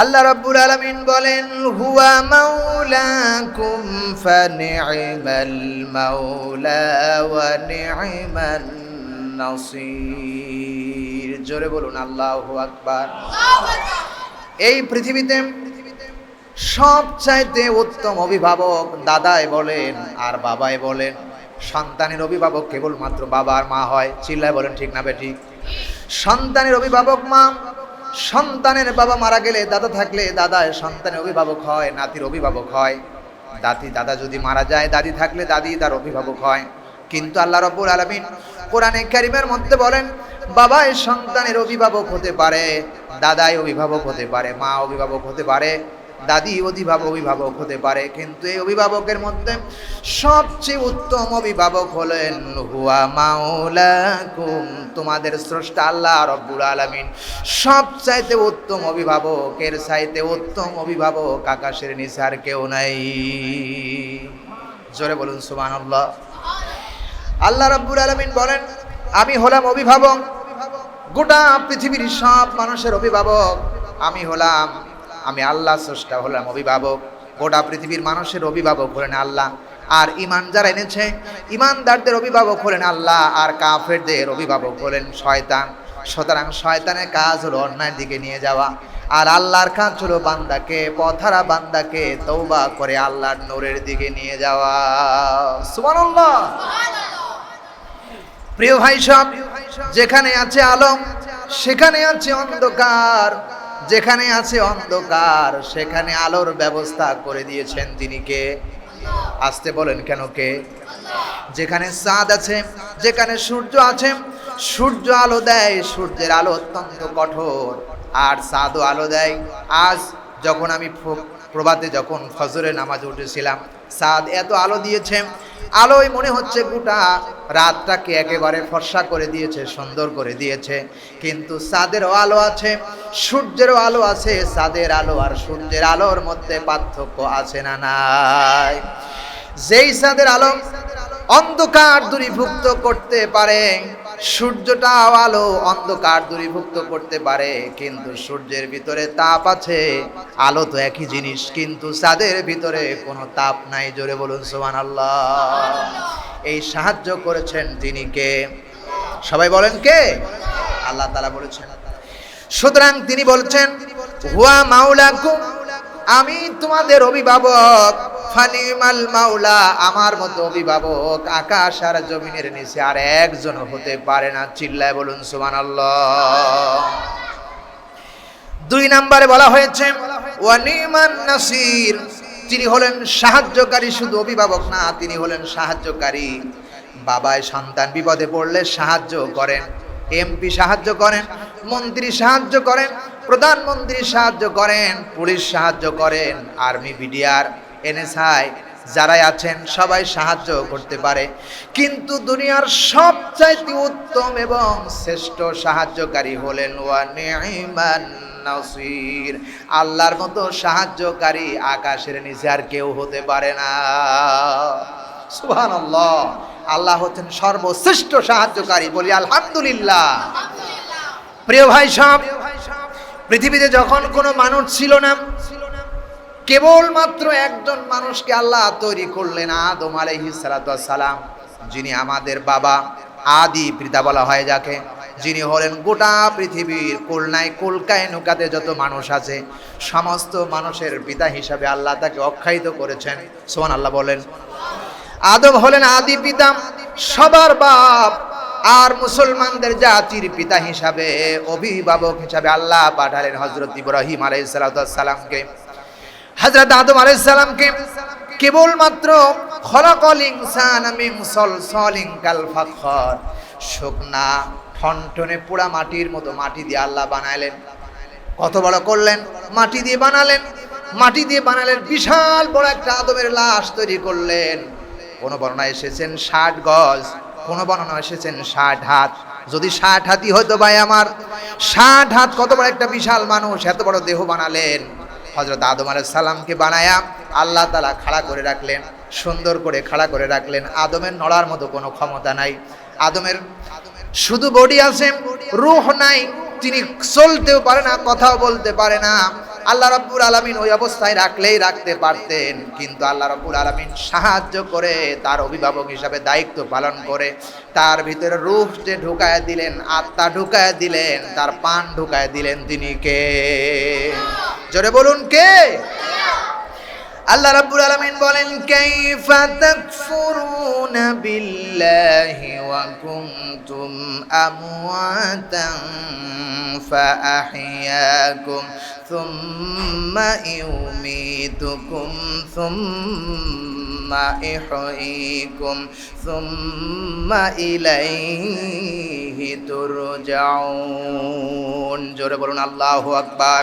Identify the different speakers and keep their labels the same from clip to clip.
Speaker 1: আল্লাহ রাব্বুল আলামিন বলেন, হুয়া মাওলাকুম ফানি'মাল মাওলা ওয়া নি'মান নাসির। জোরে বলুন, আল্লাহু আকবার। এই পৃথিবীতে সবচাইতে উত্তম অভিভাবক দাদাই বলেন আর বাবাই বলেন। সন্তানের অভিভাবক কেবলমাত্র বাবা আর মা হয়। চিল্লায় বলেন, ঠিক না বেঠিক সন্তানের অভিভাবক মা সন্তানের বাবা মারা গেলে দাদা থাকলে দাদা, সন্তানের অভিভাবক হয়, নাতির অভিভাবক হয়। দাদি, দাদা যদি মারা যায়, দাদি থাকলে দাদি তার অভিভাবক হয়। কিন্তু আল্লাহ রব্বুল আলমিন কোরআনে ক্যারিমের মধ্যে বলেন, বাবাই সন্তানের অভিভাবক হতে পারে, দাদাই অভিভাবক হতে পারে, মা অভিভাবক হতে পারে। দাদি অভিভাবক অভিভাবক হতে পারে, কিন্তু এই অভিভাবকের মধ্যে সবচেয়ে উত্তম অভিভাবক হলেন হুয়া মাওলাকুম, তোমাদের স্রষ্টা আল্লাহ রব্বুল আলামিন। সবচাইতে উত্তম অভিভাবকের চাইতে উত্তম অভিভাবক আকাশের নিচে আর কেউ নাই। জোরে বলুন, সুবহানাল্লাহ। আল্লাহ রাব্বুল আলামিন বলেন, আমি হলাম অভিভাবক, গোটা পৃথিবীর সব মানুষের অভিভাবক, আমি হলাম আমি আল্লাহ স্রষ্টা হলাম, অভিভাবক। গোটা পৃথিবীর মানুষের অভিভাবক হলেন আল্লাহ। আর ইমান যারা এনেছে ইমানদারদের অভিভাবক হলেন আল্লাহ, আর কাফেরদের অভিভাবক হলেন শয়তান। সুতরাং শয়তানের কাজ হলো অন্যায়ের দিকে নিয়ে যাওয়া। আর আল্লাহর কাজ হলো বান্দাকে পথারা বান্দাকে তৌবা করে আল্লাহর নূরের দিকে নিয়ে যাওয়া। সুবহানাল্লাহ। প্রিয় ভাই সব যেখানে আছে আলম, সেখানে আছে অন্ধকার। যেখানে আছে অন্ধকার, সেখানে আলোর ব্যবস্থা করে দিয়েছেন তিনি কে? আসতে বলেন কেন কে? যেখানে চাঁদ আছে, যেখানে সূর্য আছে, সূর্য আলো দেয়, সূর্যের আলো অত্যন্ত কঠোর। আর চাঁদও আলো দেয়। আজ যখন আমি প্রভাতে যখন ফজরে নামাজ উঠেছিলাম চাঁদ এত আলো দিয়েছে। আলোয় মনে হচ্ছে গোটা রাতটাকে একেবারে ফর্সা করে দিয়েছে, সুন্দর করে দিয়েছে। কিন্তু চাঁদেরও আলো আছে সূর্যেরও আলো আছে চাঁদের আলো আর সূর্যের আলোর মধ্যে পার্থক্য আছে না নাই। যেই চাঁদের আলো অন্ধকার দূরীভুক্ত করতে পারে সূর্যটাও আলো অন্ধকার দূরীভুক্ত করতে পারে, কিন্তু সূর্যের ভিতরে তাপ আছে। আলো তো একই জিনিস, কিন্তু চাঁদের ভিতরে কোনো তাপ নাই। জোরে বলুন সোমান আল্লাহ এই সাহায্য করেছেন তিনি কে? সবাই বলেন কে? আল্লাহ তালা বলেছেন। সুতরাং তিনি বলছেন, হুয়া মাওলাকুম, আমি তোমাদের অভিভাবক। ফানিমাল মাওলা, আমার মতো অভিভাবক আকাশ আর জমিনের নিচে আর একজন হতে পারে না। চিল্লায় বলুন, সুবহানাল্লাহ। দুই নম্বরে বলা হয়েছে, ওয়ানিমান নাসির, তিনি হলেন সাহায্যকারী, শুধু অভিভাবক না, তিনি হলেন সাহায্যকারী। বাবায় সন্তান বিপদে পড়লে সাহায্য করেন, এমপি সাহায্য করেন, মন্ত্রী সাহায্য করেন, প্রধানমন্ত্রী সাহায্য করেন, পুলিশ সাহায্য করেন, আর্মি, বিডিআর এনএসআই যারাই আছেন, সবাই সাহায্য করতে পারে। কিন্তু দুনিয়ার সবচাইতে উত্তম এবং শ্রেষ্ঠ সাহায্যকারী হলেন ওয়া নি'মান নাসির। আল্লাহর মতো সাহায্যকারী আকাশের নিচে আর কেউ হতে পারে না। সুবহানাল্লাহ। আল্লাহ হচ্ছেন সর্বশ্রেষ্ঠ সাহায্যকারী। বলি আলহামদুলিল্লাহ। প্রিয় ভাই সব পৃথিবীতে যখন কোনো মানুষ ছিল না কেবলমাত্র একজন মানুষকে আল্লাহ তৈরি করলেন আদম সালাম যিনি আমাদের বাবা, আদি পিতা বলা হয় যাকে। যিনি হলেন গোটা পৃথিবীর কুলনায় কুলকায় নৌকাতে যত মানুষ আছে, সমস্ত মানুষের পিতা হিসাবে আল্লাহ তাকে অখ্যায়িত করেছেন। সোমান আল্লাহ বলেন, আদম হলেন আদি পিতা, সবার বাপ আর মুসলমানদের জাতির পিতা হিসাবে, অভিভাবক হিসাবে আল্লাহ পাঠালেন হজরত ইব্রাহিম আলাইসালামকে হজরত আদম আলাইসালামকে কেবলমাত্র খলাকল ইনসান মিন কাল শুকনা, ঠনঠনে পোড়া মাটির মতো মাটি দিয়ে আল্লাহ বানাইলেন। কত বড় করলেন? মাটি দিয়ে বানালেন। মাটি দিয়ে বানালেন, বিশাল বড় একটা আদমের লাশ তৈরি করলেন। কোন বর্ণনা এসেছেন ষাট গজ, কোন বর্ণনা এসেছেন ষাট হাত। যদি ষাট হাতই হয়তো ভাই আমার, ষাট হাত কত বড় একটা বিশাল মানুষ, এত বড় দেহ বানালেন। হজরত আদম আলাইহিস সালামকে বানায়া আল্লাহ তালা খাড়া করে রাখলেন, সুন্দর করে খাড়া করে রাখলেন। আদমের নড়ার মতো কোনো ক্ষমতা নাই। আদমের শুধু বডি আছে, রুহ নাই। তিনি চলতেও পারে না, কথাও বলতে পারে না। আল্লাহ রব্বুর আলমিন ওই অবস্থায় রাখলেই রাখতে পারতেন, কিন্তু আল্লাহ রব্বুর আলমিন সাহায্য করে, তার অভিভাবক হিসাবে দায়িত্ব পালন করে, তার ভিতরে রূপ যে ঢুকায় দিলেন, আত্মা ঢুকায় দিলেন, তার পান ঢুকায় দিলেন তিনি কে? জোরে বলুন কে? আল্লাহ রাব্বুল আলামিন বলেন, কাইফা তাকফুরুনা বিল্লাহি ওয়া কুনতুম আমওয়াতান ফাআহইয়াকুম থুম্মা ইউমীতুকুম থুম্মা ইহয়ীকুম থুম্মা ইলাইহি তুরজাউন। জোরে বলুন আল্লাহু আকবার।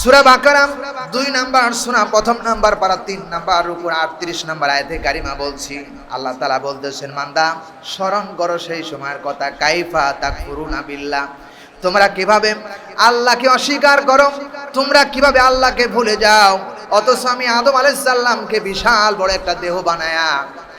Speaker 1: সুরা বাকারাম দুই নাম্বার সুরা, প্রথম নাম্বার পারা তিন নাম্বার, উপর আটত্রিশ নাম্বার আয়তে কারিমা বলছি। আল্লাহ তালা বলতেছেন মান্দা স্মরণ করো সেই সময়ের কথা। কাইফা তা করুণা বিল্লা তোমরা কীভাবে আল্লাহকে অস্বীকার করো? তোমরা কীভাবে আল্লাহকে ভুলে যাও? অথচ আমি আদম আলাইসাল্লামকে বিশাল বড় একটা দেহ বানায়া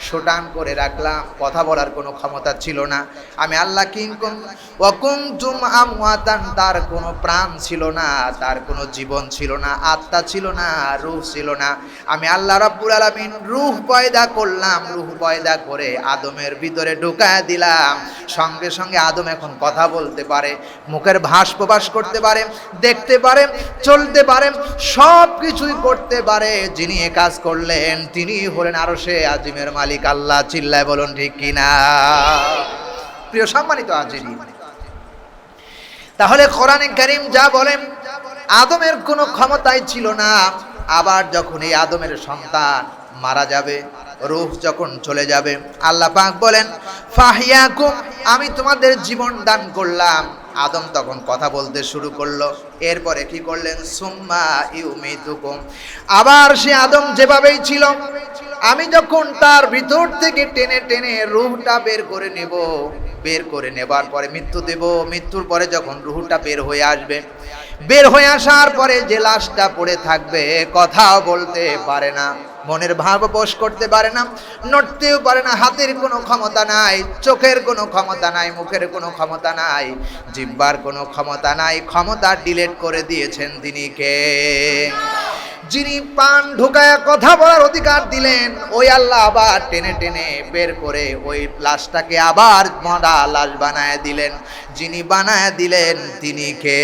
Speaker 1: শোটান করে রাখলাম, কথা বলার কোনো ক্ষমতা ছিল না। আমি আল্লাহ কিংকুম ওয়াকুমতুম আমওয়াতান, তার কোনো প্রাণ ছিল না, তার কোনো জীবন ছিল না, আত্মা ছিল না, রুহ ছিল না। আমি আল্লাহ রাব্বুল আলামিন রুহ পয়দা করলাম, রুহ পয়দা করে আদমের ভিতরে ঢুকায় দিলাম। সঙ্গে সঙ্গে আদম এখন কথা বলতে পারে, মুখের ভাস প্রবাস করতে পারে, দেখতে পারে, চলতে পারে সব কিছুই করতে পারে। যিনি এ কাজ করলেন তিনি হলেন আরও সে আজিমের মালিক। আল্লাহ চিল্লায় বলুন, ঠিক কিনা? প্রিয় সম্মানিত আজিনী তাহলে কোরআনে করিম যা বলেন, আদমের কোনো ক্ষমতাই ছিল না। আবার যখন এই আদমের সন্তান মারা যাবে, রূহ যখন চলে যাবে, আল্লাহ পাক বলেন, ফাহিয়াকুম, আমি তোমাদের জীবন দান করলাম। আদম তখন কথা বলতে শুরু করল। এরপরে কি করলেন? সুম্মা ইউমিতুকুম। আবার সে আদম যেভাবেই ছিল আমি যখন তার ভিতর থেকে টেনে টেনে রুহটা বের করে নেব, বের করে নেবার পরে মৃত্যু দেব। মৃত্যুর পরে যখন রুহটা বের হয়ে আসবে, বের হয়ে আসার পরে যে লাশটা পড়ে থাকবে কথা বলতে পারে না। মনের ভাব বশ করতে পারে না, নড়তেও পারে না, হাতের কোনো ক্ষমতা নাই, চোখের কোনো ক্ষমতা নাই, মুখের কোনো ক্ষমতা নাই, জিব্বার কোনো ক্ষমতা নাই, ক্ষমতা ডিলেট করে দিয়েছেন তিনি কে? যিনি পান ঢুকায়া কথা বলার অধিকার দিলেন, ওই আল্লাহ আবার টেনে টেনে বের করে ওই লাশটাকে আবার মরা লাশ বানায় দিলেন। যিনি বানায় দিলেন তিনি কে?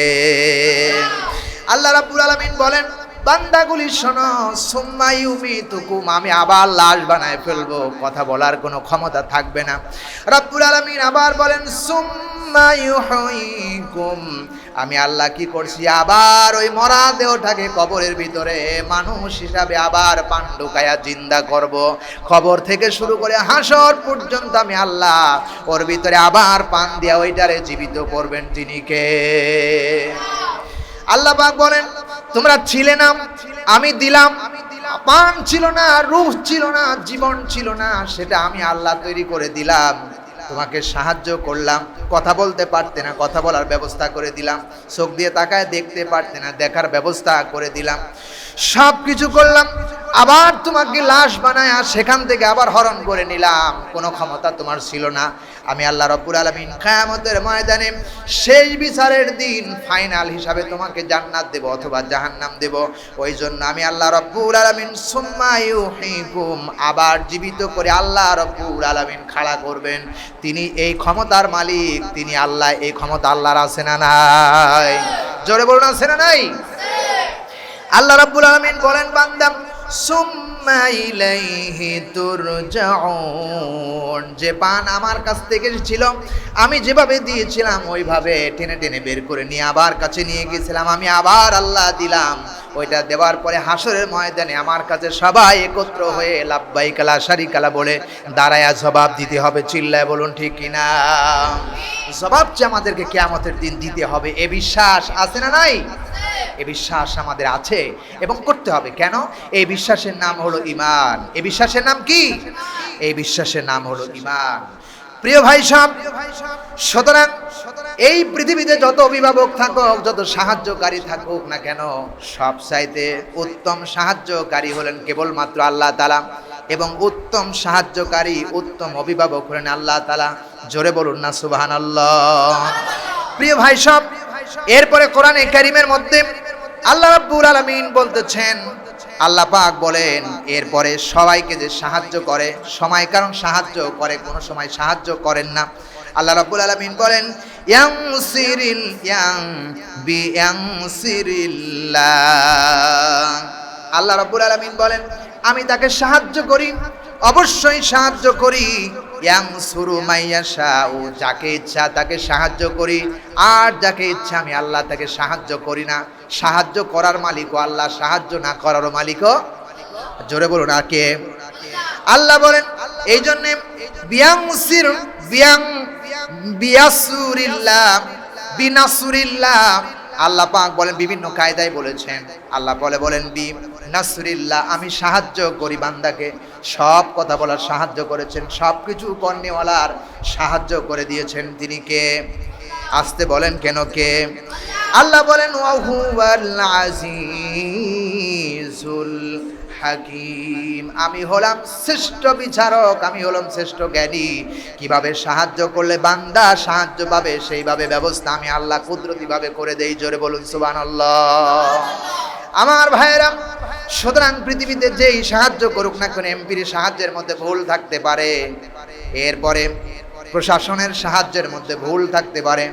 Speaker 1: আল্লাহ রাব্বুল আলামিন বলেন বান্দাগুলি শোনো সুম্মাই উমি তুকুম আমি আবার লাশ বানায় ফেলব, কথা বলার কোনো ক্ষমতা থাকবে না। রাব্বুল আলামিন আবার বলেন সুম্মাই হুইকুম আমি আল্লাহ কি করছি? আবার ওই মরা দেহটাকে কবরের ভিতরে মানুষ হিসাবে আবার পাণ্ডুকায়া জিন্দা করব। খবর থেকে শুরু করে হাসর পর্যন্ত আমি আল্লাহ ওর ভিতরে আবার পান দিয়া ওইটারে জীবিত করবেন। তিনি কে? আল্লাহ বলেন তোমরা ছিলে না, আমি দিলাম। পান ছিল না রূপ ছিল না, জীবন ছিল না, সেটা আমি আল্লাহ তৈরি করে দিলাম। তোমাকে সাহায্য করলাম। কথা বলতে পারতে না, কথা বলার ব্যবস্থা করে দিলাম। চোখ দিয়ে তাকায় দেখতে পারতে না, দেখার ব্যবস্থা করে দিলাম। সব কিছু করলাম, আবার তোমাকে লাশ বানায় সেখান থেকে আবার হরণ করে নিলাম। কোনো ক্ষমতা তোমার ছিল না। আমি আল্লাহ রব্বুল আলমিন খায়ামতের ময়দানে সেই বিচারের দিন ফাইনাল হিসাবে তোমাকে জান্নাত দেব অথবা জাহান্নাম দেব। ওই জন্য আমি আল্লাহ রব্বুল আলমিন সুম্মায়ুহিকুম আবার জীবিত করে আল্লাহ রব্বুল আলমিন খাড়া করবেন। তিনি এই ক্ষমতার মালিক, তিনি আল্লাহ, এই ক্ষমতা আল্লাহর আছে না নাই? জোরে বলুন, আছে না নাই? আল্লাহ রাব্বুল আলামিন বলেন, বান্দা, সুম্মা ইলাইহি তুরজাউন। যে পান আমার কাছ থেকে ছিল আমি যেভাবে দিয়েছিলাম, ওইভাবে টেনে টেনে বের করে নিয়ে আবার কাছে নিয়ে গেছিলাম আমি আবার আল্লাহ দিলাম। ওইটা দেওয়ার পরে হাসরের ময়দানে আমার কাছে সবাই একত্র হয়ে লাব্বাই কালা সারি কালা বলে দাঁড়ায়া জবাব দিতে হবে, চিল্লায় বলুন, ঠিক কিনা? জবাব যে আমাদেরকে কেয়ামতের দিন দিতে হবে, এ বিশ্বাস আছে না নাই? এ বিশ্বাস আমাদের আছে এবং করতে হবে। কেন? এই বিশ্বাসের নাম হলো ইমান এ বিশ্বাসের নাম কি? এই বিশ্বাসের নাম হলো ইমান প্রিয় ভাই সাহেব, সুতরাং এই পৃথিবীতে যত অভিভাবক থাকুক, যত সাহায্যকারী থাকুক না কেন, সব চাইতে উত্তম সাহায্যকারী হলেন কেবলমাত্র আল্লাহ তালা এবং উত্তম সাহায্যকারী, উত্তম অভিভাবক হলেন আল্লাহ তালা জোরে বলুন না সুবাহান আল্লাহ প্রিয় ভাই সব, এরপরে কোরআনে কারিমের মধ্যে আল্লাহ রাব্বুল আলামিন বলতেছেন, আল্লাহ পাক বলেন, এরপরে সবাইকে যে সাহায্য করে, সময় কারণ সাহায্য করে, কোনো সময় সাহায্য করেন না। আল্লাহ রাব্বুল আলামিন বলেন ইয়াং সিরিল ইয়াং বি ইয়াং সিরিল্লাহ আল্লাহ রাব্বুল আলামিন বলেন, আমি তাকে সাহায্য করি অবশ্যই সাহায্য করি। ইয়াং সুরু মাইয়াশা ও যাকে ইচ্ছা তাকে সাহায্য করি। আর যাকে ইচ্ছা আমি আল্লাহ তাকে সাহায্য করি না। সাহায্য করার মালিকও আল্লাহ, সাহায্য না করারও মালিকও। জোরে বলুন, আর কে? আল্লাহ বলেন, এই জন্যে বিয়াং সির বিয়াং বিয়াসুরিল্লাহ, বিনাসুরিল্লাহ আল্লাহ পাক বলেন বিভিন্ন কায়দায় বলেছেন। আল্লাহ বলে বলেন, বি নাসরিল্লাহ, আমি সাহায্য করি বান্দাকে। সব কথা বলার সাহায্য করেছেন সব কিছু কর্ণেওয়ালার সাহায্য করে দিয়েছেন। তিনি কে? আসতে বলেন, কেন কে? আল্লাহ বলেন ওয়াহুয়াল আজিজুল হাকিম। আমি হলাম শ্রেষ্ঠ বিচারক, আমি হলাম শ্রেষ্ঠ জ্ঞানী। কীভাবে সাহায্য করলে বান্দা সাহায্য পাবে, সেইভাবে ব্যবস্থা আমি আল্লাহ কুদরতিভাবে করে দেই, জোরে বলুন সুবান আমার ভাইয়েরা, সুতরাং পৃথিবীতে যেই সাহায্য করুক না কেন, এমপির সাহায্যের মধ্যে ভুল থাকতে পারে। এরপরে প্রশাসনের সাহায্যের মধ্যে ভুল থাকতে পারে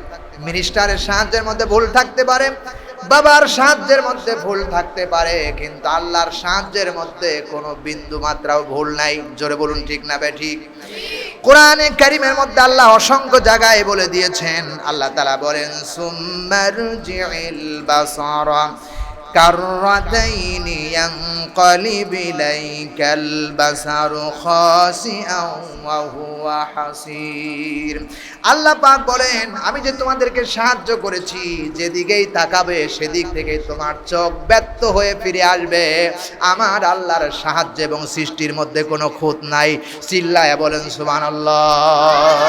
Speaker 1: মিনিস্টারের সাহায্যের মধ্যে ভুল থাকতে পারে বাবার সাহায্যের মধ্যে ভুল থাকতে পারে, কিন্তু আল্লাহর সাহায্যের মধ্যে কোনো বিন্দু মাত্রাও ভুল নাই। জোরে বলুন, ঠিক না ভাই ঠিক? কোরআনে কারিমের মধ্যে আল্লাহ অসংখ্য জায়গায় বলে দিয়েছেন। আল্লাহ তালা বলেন সুম্মার বাসারা। كالرتين ينقلب إليك البصر خاسئا وهو حسير আল্লাহ পাক বলেন আমি যে তোমাদেরকে সাহায্য করেছি যেদিকেই তাকাবে সেদিক থেকে তোমার চোখ ব্যর্থ হয়ে ফিরে আসবে আমার আল্লাহর সাহায্য এবং সৃষ্টির মধ্যে কোনো খুঁত নাই চিল্লায় বলেন সুবহানাল্লাহ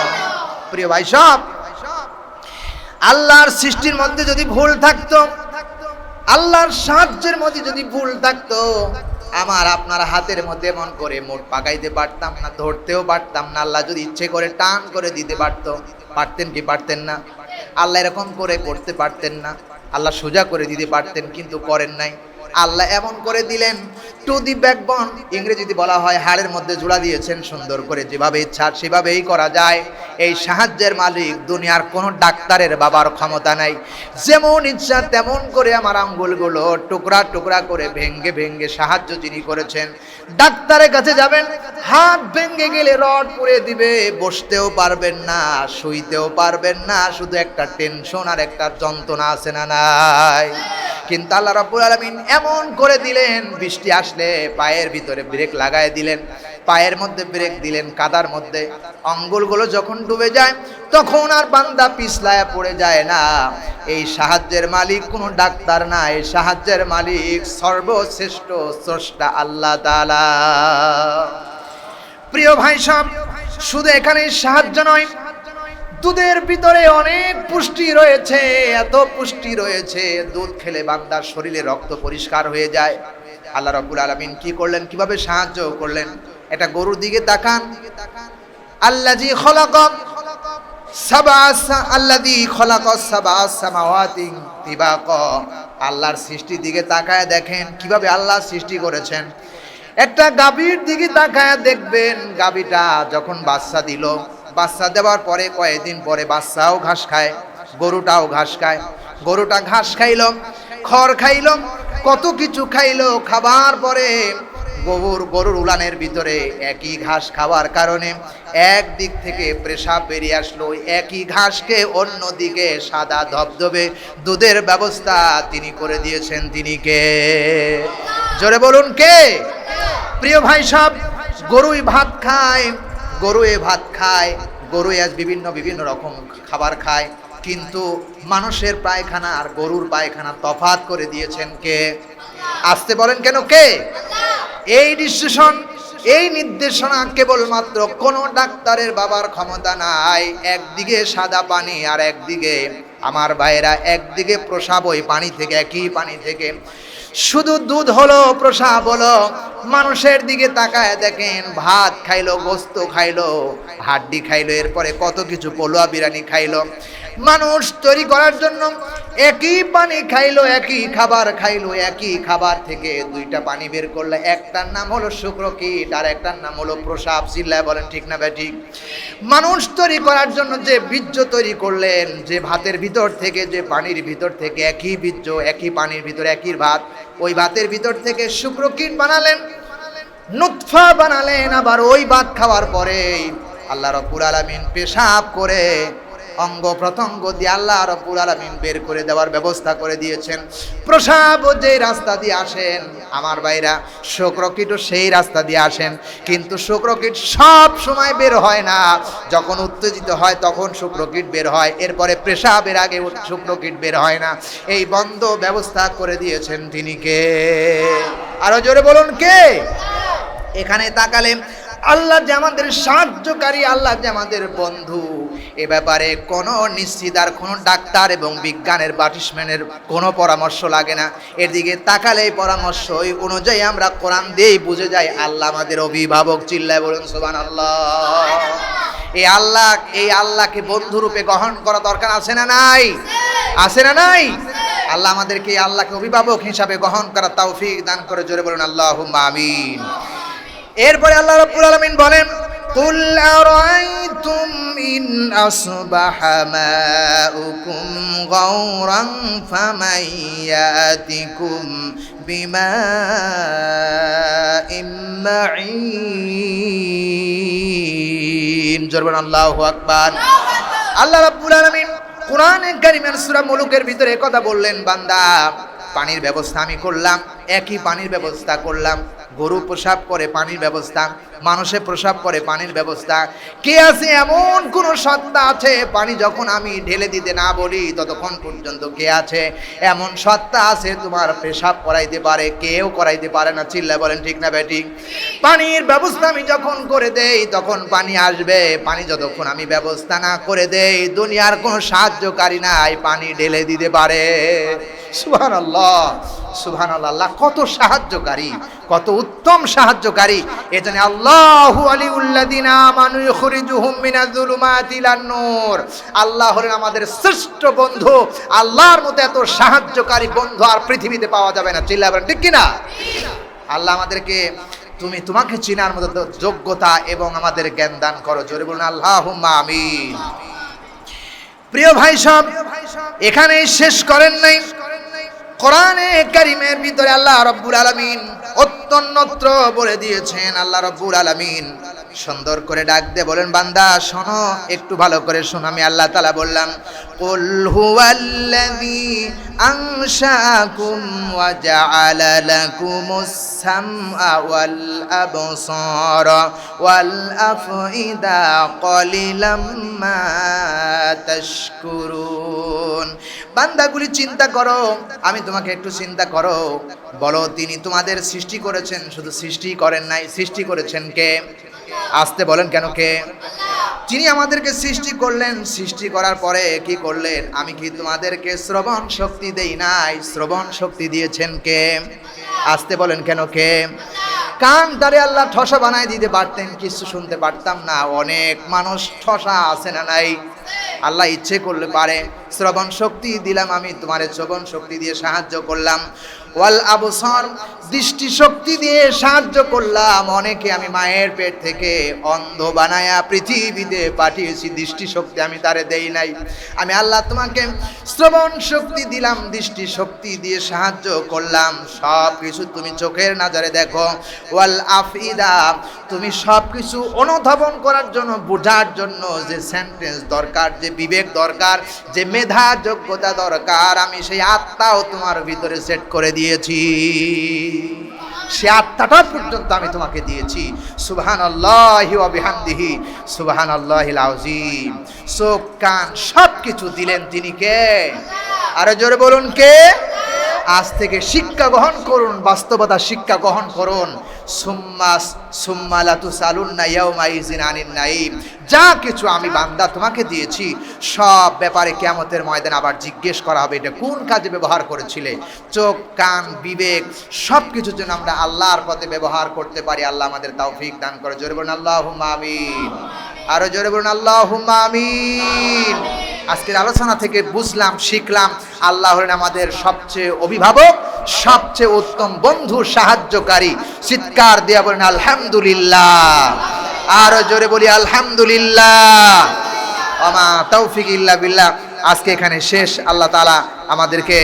Speaker 1: প্রিয় ভাই সব আল্লাহর সৃষ্টির মধ্যে যদি ভুল থাকতো আল্লাহর সাহায্যের মধ্যে যদি ভুল থাকতো, আমার আপনার হাতের মধ্যে এমন করে মোট পাকাইতে পারতাম না, ধরতেও পারতাম না। আল্লাহ যদি ইচ্ছে করে টান করে দিতে পারতো, পারতেন কি পারতেন না? আল্লাহ এরকম করে করতে পারতেন না। আল্লাহ সোজা করে দিতে পারতেন, কিন্তু করেন নাই। আল্লাহ এমন করে দিলেন টু দি ব্যাকবন ইংরেজিতে বলা হয় হাড়ের মধ্যে জোড়া দিয়েছেন, সুন্দর করে যেভাবে ইচ্ছা সেভাবেই করা যায়। এই সাহায্যের মালিক দুনিয়ার কোনো ডাক্তারের বাবার ক্ষমতা নাই। যেমন ইচ্ছা তেমন করে আমার আঙ্গুলগুলো টুকরা টুকরা করে ভেঙ্গে ভেঙ্গে সাহায্য যিনি করেছেন, ডাক্তারের কাছে যাবেন, হাত ভেঙ্গে গেলে রড পুড়ে দিবে, বসতেও পারবেন না, শুইতেও পারবেন না, শুধু একটা টেনশন আর একটা যন্ত্রণা আছে না নাই। কিন্তু আল্লাহ রাব্বুল আলামিন এমন করে দিলেন, বৃষ্টি আসলে পায়ের ভিতরে ব্রেক লাগায় দিলেন, পায়ের মধ্যে ব্রেক দিলেন, কাদার মধ্যে। অঙ্গুলগুলো যখন ডুবে যায়, তখন আর বান্দা পিছলায় পড়ে যায় না। এই সাহায্যের মালিক কোনো ডাক্তার না, এই সাহায্যের মালিক সর্বশ্রেষ্ঠ স্রষ্টা আল্লাহ তাআলা। প্রিয় ভাই সব শুধু এখানে সাহায্য নয়, দুধের ভিতরে অনেক পুষ্টি রয়েছে, এত পুষ্টি রয়েছে, দুধ খেলে বান্দার শরীরে রক্ত পরিষ্কার হয়ে যায়। আল্লাহ রব্বুল আলমিন কি করলেন? কীভাবে সাহায্য করলেন? এটা গরুর দিকে তাকান। খলাক আল্লাদি খলাক আল্লাহর সৃষ্টির দিকে তাকায় দেখেন কীভাবে আল্লাহ সৃষ্টি করেছেন। একটা গাভীর দিকে তাকায় দেখবেন, গাভীটা যখন বাচ্চা দিল, বাচ্চা দেওয়ার পরে কয়েকদিন পরে বাচ্চাও ঘাস খায়, গরুটাও ঘাস খায়। গরুটা ঘাস খাইল, খড় খাইল কত কিছু খাইলো খাবার পরে গরুর গরুর উলানের ভিতরে একই ঘাস খাওয়ার কারণে এক দিক থেকে পেশাব বেরিয়ে আসলো একই ঘাসকে অন্য দিকে সাদা ধবধবে। দুধের ব্যবস্থা তিনি করে দিয়েছেন তিনি কে? জোরে বলুন কে? প্রিয় ভাই সব, গরুই ভাত খায় গরুয়ে ভাত খায়, গরুই আজ বিভিন্ন বিভিন্ন রকম খাবার খায়। কিন্তু মানুষের পায়খানা আর গরুর পায়খানা তফাত করে দিয়েছেন কে? আসতে বলেন কেন কে? এই ডিসিশন, এই নির্দেশনা কেবলমাত্র কোন ডাক্তারের বাবার ক্ষমতা নাই। একদিকে সাদা পানি আর একদিকে আমার ভাইয়েরা একদিকে প্রসাব ওই পানি থেকে, একই পানি থেকে। শুধু দুধ হলো, প্রসাব হলো, মানুষের দিকে তাকায় দেখেন, ভাত খাইলো, গোস্ত খাইলো, হাড্ডি খাইলো, এরপরে কত কিছু পলুয়া বিরিয়ানি খাইলো। মানুষ তৈরি করার জন্য একই পানি খাইলো, একই খাবার খাইলো, একই খাবার থেকে দুইটা পানি বের করলে। একটার নাম হলো শুক্রকীট আর একটার নাম হলো প্রসাব। চিল্লায় বলেন, ঠিক না ঠিক মানুষ তৈরি করার জন্য যে বীর্য তৈরি করলেন, যে ভাতের ভিতর থেকে, যে পানির ভিতর থেকে, একই বীর্য, একই পানির ভিতর, একই ভাত, ওই ভাতের ভিতর থেকে শুক্রকীট বানালেন নুৎফা বানালেন। আবার ওই ভাত খাওয়ার পরে আল্লাহ রব্বুল আলামিন পেশাব করে অঙ্গ প্রত্যঙ্গ দিয়ে আল্লাহ রব্বুল আলামিন বের করে দেওয়ার ব্যবস্থা করে দিয়েছেন। প্রসাব যে রাস্তা দিয়ে আসেন, আমার ভাইরা শুক্রকীটও সেই রাস্তা দিয়ে আসেন। কিন্তু শুক্রকীট সব সময় বের হয় না। যখন উত্তেজিত হয়, তখন শুক্রকীট বের হয়। এরপরে পেশাবের আগে শুক্রকীট বের হয় না। এই বন্ধ ব্যবস্থা করে দিয়েছেন তিনি কে? আরও জোরে বলুন কে? এখানে তাকালে আল্লাহ যে আমাদের সাহায্যকারী, আল্লাহ যে আমাদের বন্ধু। এ ব্যাপারে কোনো নিশ্চিত আর কোনো ডাক্তার এবং বিজ্ঞানের বাটিসম্যানের কোনো পরামর্শ লাগে না। এর দিকে তাকালে এই পরামর্শ ওই অনুযায়ী আমরা কোরআন দিয়েই বুঝে যাই, আল্লাহ আমাদের অভিভাবক চিল্লায় বলুন সোবান আল্লাহ এই আল্লাহ, এই আল্লাহকে বন্ধুরূপে গ্রহণ করা দরকার আছে না নাই? আছে না নাই? আল্লাহ আমাদেরকে আল্লাহকে অভিভাবক হিসাবে গ্রহণ করা তৌফিক দান করে, জোরে বলুন আল্লাহ আমিন। এরপরে আল্লাহ রাব্বুল আলামিন বলেন قل أرأيتم إن أصبح ماؤكم غورا فمن يأتكم بماء معين জরবেন আল্লাহু আকবার আল্লাহ রাব্বুল আলামিন কোরআনে কারিমের সূরা মুলুকের ভিতরে কথা বললেন বান্দা পানির ব্যবস্থা আমি করলাম একই পানির ব্যবস্থা করলাম গরু প্রসাব করে, পানির ব্যবস্থা। মানুষে প্রসাব করে, পানির ব্যবস্থা। কে আছে এমন কোন সত্তা আছে? পানি যখন আমি ঢেলে দিতে না বলি, ততক্ষণ পর্যন্ত কে আছে? এমন সত্তা আছে তোমার পেশাব করাইতে পারে, কেউ করাইতে পারে না। চিল্লা বলেন, ঠিক না বেটি পানির ব্যবস্থা আমি যখন করে দেই, তখন পানি আসবে। পানি যতক্ষণ আমি ব্যবস্থা না করে দেই, দুনিয়ার কোনো সাহায্যকারী নাই, পানি ঢেলে দিতে পারে। সুহান আল্লাহ সুহান আল্লাহ কত সাহায্যকারী, কত উত্তম সাহায্যকারী। এজন্য আল্লাহু আমানু ইখরিজুহুম মিনাজ-জুলুমাতি ইলান-নূর আল্লাহ হলেন আমাদের শ্রেষ্ঠ বন্ধু। আল্লাহর মতো এত সাহায্যকারী বন্ধু আর পৃথিবীতে পাওয়া যাবে না। চিল্লা বলেন, ঠিক কিনা? আল্লাহ আমাদেরকে, তুমি তোমাকে চিনার মতো যোগ্যতা এবং আমাদের জ্ঞান দান করো। জোরে বলুন, আল্লাহুম্মা আমিন। প্রিয় ভাই সব, এখানেই শেষ করেন নাই। কোরআনে কারিমের ভিতরে আল্লাহ রব্বুল আলামিন অত্যন্যত্র বলে দিয়েছেন আল্লাহ রব্বুল আলামিন। সুন্দর করে ডাক দিয়ে বলেন, বান্দা, শোনো, একটু ভালো করে শোনো। আমি আল্লাহ তালা বললাম কলিলাম মা বান্দাগুলি চিন্তা করো, আমি তোমাকে একটু চিন্তা করো। বলো, তিনি তোমাদের সৃষ্টি করেছেন, শুধু সৃষ্টি করেন নাই, সৃষ্টি করেছেন কে? আসতে বলেন কেন কে? যিনি আমাদেরকে সৃষ্টি করলেন, সৃষ্টি করার পরে কি করলেন? আমি কি তোমাদেরকে শ্রবণ শক্তি দেই নাই? শ্রবণ শক্তি দিয়েছেন কে? আসতে বলেন কেন কে? কান তারে আল্লাহ ঠসা বানায় দিতে পারতেন, কিছু শুনতে পারতাম না। অনেক মানুষ ঠসা আছে না নাই? আল্লাহ ইচ্ছে করলে পারে। শ্রবণ শক্তি দিলাম আমি, তোমার শ্রবণ শক্তি দিয়ে সাহায্য করলাম। ওয়াল আবসর, দৃষ্টি শক্তি দিয়ে সাহায্য করলাম। অনেকে আমি মায়ের পেট থেকে অন্ধ বানায়া পৃথিবীতে পাঠিয়েছি, দৃষ্টি শক্তি আমি তারে দেই নাই। আমি আল্লাহ তোমাকে শ্রবণ শক্তি দিলাম, দৃষ্টি শক্তি দিয়ে সাহায্য করলাম। সব কিছু তুমি চোখের নাজারে দেখো। ওয়াল আফিদা তুমি সব কিছু অনুধাবন করার জন্য, বোঝার জন্য যে সেন্টেন্স দরকার, যে বিবেক দরকার, যে মেধা যোগ্যতা দরকার, আমি সেই আত্মাও তোমার ভিতরে সেট করে দিয়েছি। সে আত্মাটা পর্যন্ত আমি তোমাকে দিয়েছি। সুবহান আল্লাহি বিহামদিহি সুবহান আল্লাহিল আযীম। চোখ, কান সব কিছু দিলেন তিনি কে? আরে জোরে বলুন কে? আজ থেকে শিক্ষা গ্রহণ করুন, বাস্তবতা শিক্ষা গ্রহণ করুন। সুম্মাস সুম্মালাতু সালুন্না ইয়াউমাইজিন আনিন নাইম যা কিছু আমি বান্দা তোমাকে দিয়েছি, সব ব্যাপারে কিয়ামতের ময়দান আবার জিজ্ঞেস করা হবে, এটা কোন কাজে ব্যবহার করেছিলে? চোখ, কান, বিবেক সব কিছুর জন্য আমরা আল্লাহর পথে ব্যবহার করতে পারি। আল্লাহ আমাদের তৌফিক দান করে। জোরে বলুন আল্লাহুম্মা আমিন। আরও জোরে বলুন আল্লাহুম্মা আমিন। আজকের আলোচনা থেকে বুঝলাম, শিখলাম, আল্লাহ হলেন আমাদের সবচেয়ে অভিভাবক, সবচেয়ে উত্তম বন্ধু, সাহায্যকারী। চিৎকার দেওয়া বলেন, আলহামদুলিল্লাহ। আরও জোরে বলি, আলহামদুলিল্লাহ। আমা বিল্লাহ। আজকে এখানে শেষ। আল্লাহ তালা আমাদেরকে